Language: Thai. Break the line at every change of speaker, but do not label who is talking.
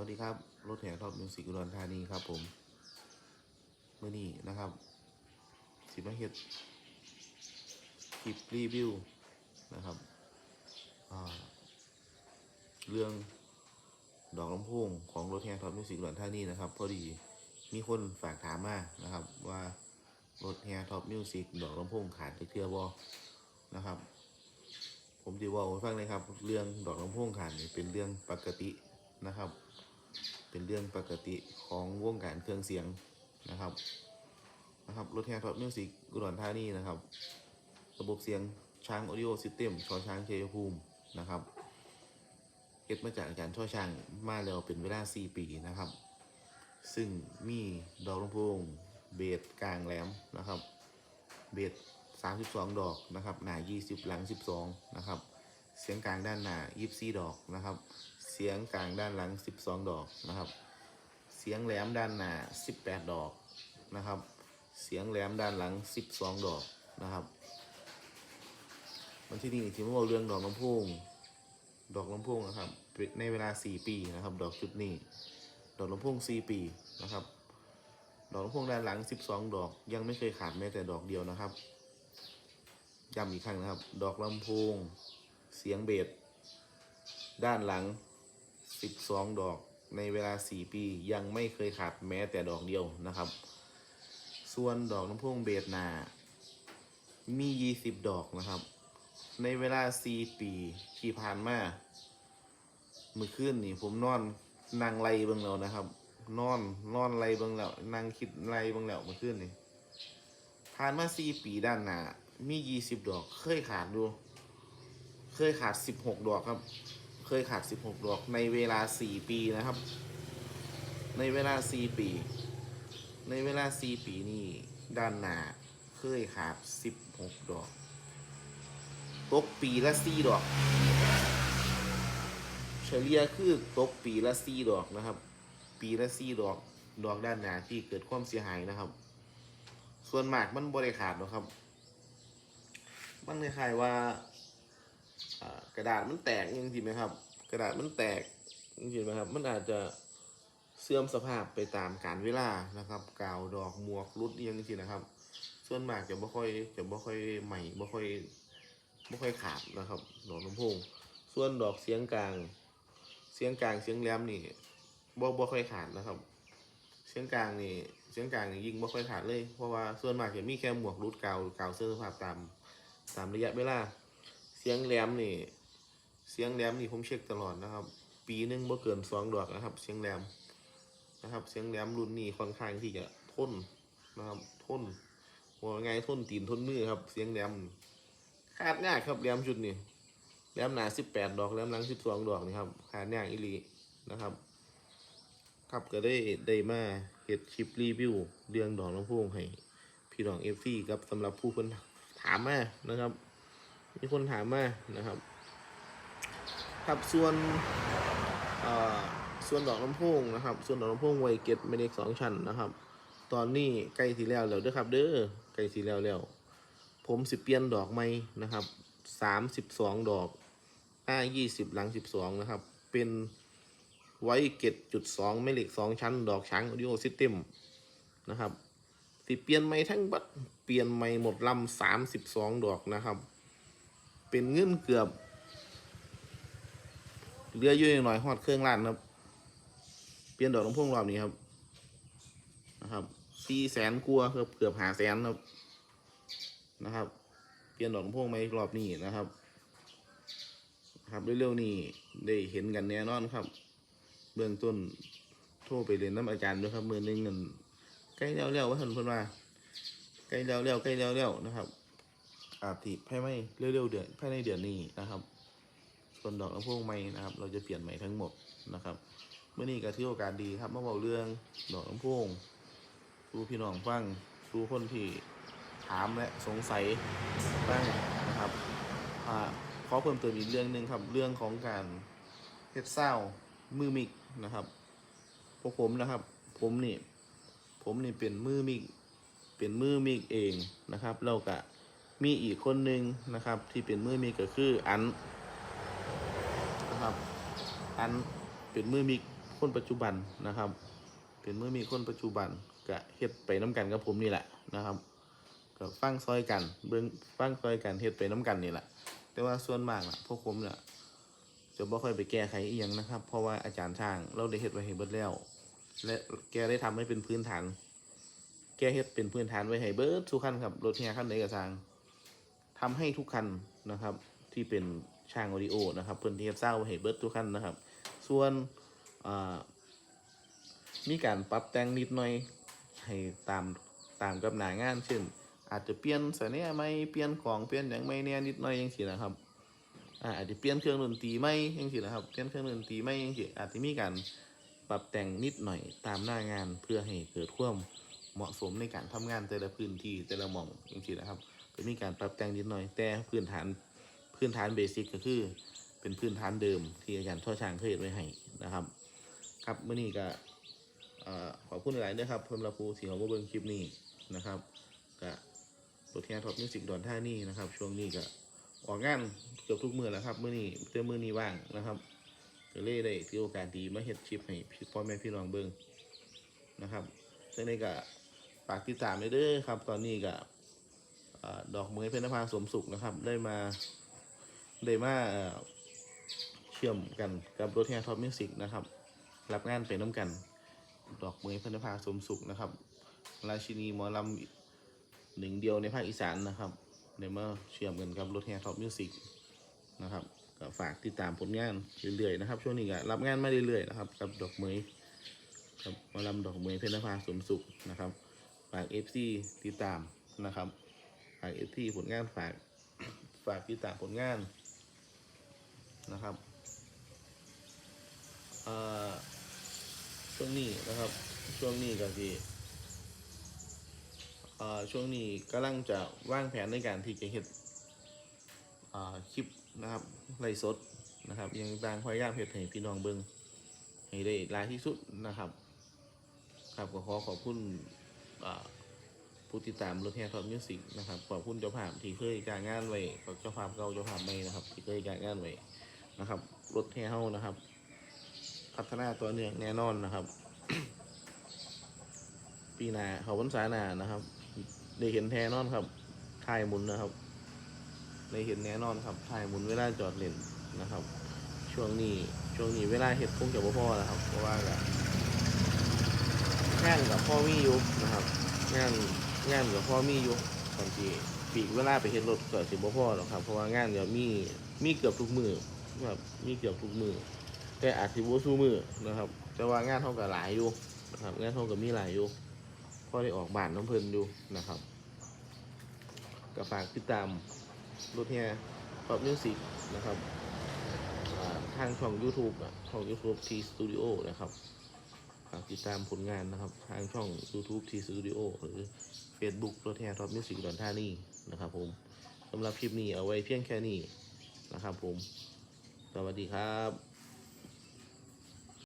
วัสดีครับ รถแห่ท็อปมิวสิกอุดรธานีครับผมเมื่อนี้นะครับ สิมาเฮ็ดคลิปรีวิวนะครับเรื่องดอกลำโพงของรถแห่ท็อปมิวสิกอุดรธานีนะครับ พอดีมีคนฝากถามมานะครับ ว่ารถแห่ท็อปมิวสิกดอกลำโพงขาดไปเทื่อบอนะครับ ผมจะว่าให้ฟังเลยครับ เรื่องดอกลำโพงขาดนี่เป็นเรื่องปกตินะครับ เป็นเรื่องปกติของวงการเครื่องเสียงนะครับนะครับรถแห่ท็อปมิวสิกอุดรธานีนะครับ ระบบเสียงช้างออดิโอซิสเต็มชอช้างเชยภูมินะครับเก็บมาจากอาจารย์ช่อช้างมาแล้วเป็นเวลา 4 ปีนะครับ ซึ่งมีดอกลำโพงเบสกลางแหลมนะครับ เบส32 ดอกนะครับ หนา 20 หลัง 12 นะครับ เสียงกลางด้านหน้า24ดอกนะครับ เสียงกลางด้านหลัง12ดอกนะครับ เสียงแหลมด้านหน้า18ดอกนะครับ เสียงแหลมด้านหลัง12ดอกนะครับวันที่นี่ที่มาบอกเรื่องดอกลำโพงดอกลำโพงนะครับ ในเวลา4ปีนะครับ ดอกชุดนี้ ดอกลำโพง4ปีนะครับ ดอกลำโพงด้านหลัง12ดอก ยังไม่เคยขาดแม้แต่ดอกเดียวนะครับย้ำอีกครั้งนะครับ ดอกลำโพง เสียงเบสด้านหลัง 12 ดอกในเวลา 4 ปียังไม่เคยขาดแม้แต่ดอกเดียวนะครับ ส่วนดอกลำโพงเบสหนามี 20 ดอกนะครับ ในเวลา 4 ปีที่ผ่านมาเมื่อคืนนี่ผมนอนนั่งไล่เบิ่งแล้วนะครับ นอนนอนไล่เบิ่งแล้วนั่งคิดไล่เบิ่งแล้วเมื่อคืนนี่ผ่านมา 4 ปีด้านหน้ามี 20 ดอกเคยขาดดู เคยขาด16ดอกครับ เคยขาด16ดอกในเวลา4ปีนะครับ ในเวลา4ปี ในเวลา4ปีนี่ด้านหน้าเคยขาด16ดอกตกปีละ4ดอก เฉลี่ยคือตกปีละ4ดอกนะครับ ปีละ4ดอกดอกด้านหน้าที่เกิดความเสียหายนะครับ ส่วนมากมันบริขาดหรอกครับ มันคล้ายๆว่า กระดาษมันแตกยังสิไหมครับ กระดาษมันแตกยังสิไหมครับ มันอาจจะเสื่อมสภาพไปตามกาลเวลานะครับ กาวดอกหมวกรุดอิหยังสินะครับ ส่วนมากจะไม่ค่อยจะไม่ค่อยใหม่ไม่ค่อยไม่ค่อยขาดนะครับดอกลำโพงส่วนดอกเสียงกลาง เสียงกลางเสียงแหลมนี่บ่บ่ค่อยขาดนะครับเสียงกลางนี่เสียงกลางนี่ยิ่งบ่ค่อยขาดเลย เพราะว่าส่วนมากจะมีแค่หมวกรุดกาวกาวเสื้อสภาพตามตามระยะเวลา สียงแหลมนี่ เสียงแหลมนี่ผมเช็คตลอดนะครับ ปีหนึงบ่เกินสองดอกนะครับ เสียงแหลมนะครับ เสียงแหลมรุ่นนี้ค่อนข้างที่จะทนนะครับทนว่าไงทนตีนทนมือครับ เสียงแหลมขาดยากครับแหลมชุดนี้แหลมหนาสิบแปดดอกแหลมหลังสิบสองดอกนี่ครับขาดยากอีลีนะครับ ครับก็ได้ได้มาเฮ็ดคลิปรีวิวเรื่องดอกลำโพงให้พี่น้องเอฟซีกับสำหรับผู้คนถามมานะครับ มีคนถามมานะครับครับส่วนส่วนดอกลำโพงนะครับ ส่วนดอกลำโพงไวเกตไม่เล็กสองชั้นนะครับ ตอนนี้ใกล้สีแล้วแล้วเด้อครับเด้อใกล้สีแล้วแล้วผมสิเปลี่ยนดอกใหม่นะครับสามสิบสองดอกหน้ายี่สิบหลังสิบสองนะครับ เป็นไวเกตจุดสองไม่เล็กสองชั้น ดอกช้างออดิโอซิสเต็มนะครับสิเปลี่ยนใหม่ทั้งบัดเปลี่ยนใหม่หมดลำสามสิบสองดอกนะครับ เป็นเงินเกือบเหลืออยู่หน่อยฮอดเครื่องล้านครับ เปลี่ยนดอกลำโพงรอบนี้ครับ นะครับสี่แสนกลัวเกือบเกือบหาแสนครับนะครับ เปลี่ยนดอกลำโพงไหมรอบนี้นะครับ ครับเร็วๆนี้ได้เห็นกันแน่นอนครับ เบื้องต้นโทรไปเรียนน้ำอาจารย์ด้วยครับมือหนึงเงินใกล้แล้วแล้วว่าท่านเพิ่นว่าใกล้แล้วแล้วใกล้แล้วแล้วนะครับ อาทิภายในเร็วๆเดือนภายในเดือนนี้นะครับ ส่วนดอกลำโพงใหม่นะครับ เราจะเปลี่ยนใหม่ทั้งหมดนะครับเมื่อนี้ก็ถือโอกาสดีครับมาเบาเรื่องดอกลำโพงสู่พี่น้องฟังสู่คนที่ถามและสงสัยบ้างนะครับอ่าขอเพิ่มเติมอีกเรื่องหนึ่งครับ เรื่องของการเฮ็ดเศร้ามือมิกนะครับพวกผมนะครับ ผมนี่ผมนี่เป็นมือมิกเป็นมือมิกเองนะครับแล้วก็ มีอีกคนหนึ่งนะครับ ที่เป็นมือมิกก็คืออันนะครับ อันเป็นมือมิกคนปัจจุบันนะครับ เป็นมือมีคนปัจจุบันก็เฮ็ดไปน้กันกับผมนี่แหละนะครับก็ฟังซอยกันเบิ่งฟังซอยกันเฮ็ดไปน้กันนี่แหละ แต่ว่าส่วนมากล่ะพวกผมเนี่ยจะบ่ค่อยไปแก้ไขอีหยังนะครับ เพราะว่าอาจารย์ช่างเราได้เฮ็ดไว้ให้เบิดแล้ว และแกได้ทำให้เป็นพื้นฐาน แกเฮ็ดเป็นพื้นฐานไว้ให้เบิดทุกคันครับรถแห่คันใดก็สร้าง ทำให้ทุกคันนะครับ ที่เป็นช่างออดิโอนะครับเพิ่นที่เฮ็ดเศร้าไว้ให้เบิร์ดทุกคันนะครับ ส่วนมีการปรับแต่งนิดหน่อยให้ตามตามกับหนางาน เช่น อาจจะเปลี่ยนสายแหน่ไม่เปลี่ยนของเปลี่ยนอย่างไม่แน่นิดหน่อยอย่างสินะครับอาจจะเปลี่ยนเครื่องดนตรีไมอย่างสินะครับเปลี่ยนเครื่องดนตรีไมอย่างสิอาจจะมีการปรับแต่งนิดหน่อยตามหน้างานเพื่อให้เกิดความเหมาะสมในการทำงานแต่ละพื้นที่แต่ละหม่องอย่างสินะครับ ก็มีการปรับแต่งนิดหน่อย แต่พื้นฐานพื้นฐานเบสิกก็คือเป็นพื้นฐานเดิมที่อาจารย์ท่อช้างเคยเฮ็ดไว้ให้นะครับ ครับเมื่อนี้ก็เอ่อขอบคุณหลายๆด้วยครับเพิ่มรับผู้ที่เขามาเบิ่งคลิปนี้นะครับก็ตัวแทนท็อปมิวสิกดอนท่านี่นะครับ ช่วงนี้ก็ออกงานเกือบทุกมือแล้วครับเมื่อนี้เตือมือนี้ว่างนะครับก็เลยได้ถือโอกาสดีมาเฮ็ดคลิปให้พี่พ่อแม่พี่น้องเบิ่งนะครับซึ่งในก็ฝากติดตามด้วยเด้อครับ ตอนนี้ก็ ดอกเมยเพญนภาสมสุขนะครับ ได้มาได้มาเอ่อเชื่อมกันกับรถแห่ท็อปมิวสิกนะครับ รับงานเป็นน้ำกัน ดอกเมยพันภาสมสุขนะครับ ราชินีหมอลำหนึ่งเดียวในภาคอีสานนะครับเดี๋ยวมาเชื่อมกันกับรถแห่ท็อปมิวสิกนะครับก็ฝากติดตามผลงานเรื่อยๆนะครับ ช่วงนี้ก็รับงานมาเรื่อยๆนะครับกับดอกเมยกับมอลำดอกเมยเพญนภาสมสุขนะครับฝากเอฟซีติดตามนะครับ ฝากเอฟซีผลงานฝากฝากติดตามผลงานนะครับช่วงนี้นะครับ ช่วงนี้ก็คือช่วงนี้กำลังจะวางแผนในการที่จะเฮ็ดคลิปนะครับไลฟ์สดนะครับยังต่างพยายามเฮ็ดให้พี่น้องเบิงให้ได้หลายที่สุดนะครับ ครับก็ขอขอบคุณ ผู้ติดตามรถแห่ทอดมิวสิกนะครับขอบคุณเจ้าภาพที่เคยจ้างงานไว้กับเจ้าภาพเก่าเจ้าภาพใหม่นะครับ ที่เคยจ้างงานไว้นะครับ รถแห่เฮานะครับ พัฒนาตัวเนื่องแน่นอนนะครับ ปีหน้าเขาวันษาหน้านะครับได้เห็นแน่นอนครับถ่ายมุนนะครับได้เห็นแน่นอนครับถ่ายมุนเวลาจอดเล่นนะครับ ช่วงนี้ช่วงนี้เวลาเห็ดคงจะบ่พอแล้วครับ เพราะว่าก็งานกับพ่อมีอยู่นะครับแงาน งานกับพ่อมีอยู่บางทีปีกเวลาไปเห็ดรถเก็สิบ่พอหรอกครับ เพราะว่างานเดี๋ยวมีมีเกือบทุกมือครับมีเกือบทุกมือแต่อาจสิบสู้มือนะครับ แต่ว่างานเท่ากับหลายอยู่นะครับ งานเท่ากับมีหลายอยู่พ่อได้ออกบ้านน้ำเพลินอยู่นะครับก็ฝากติดตามรถแห่ปรับมิวสิกนะครับทางช่อง YouTube อะช่อง YouTube T Studio นะครับากติดตามผลงานนะครับ ทางช่อง YouTube T Studio หรือ Facebook ตัวแทนท็อปมิวสิกดอนท่านี่นะครับผมสำหรับคลิปนี้เอาไว้เพียงแค่นี้นะครับผม สวัสดีครับ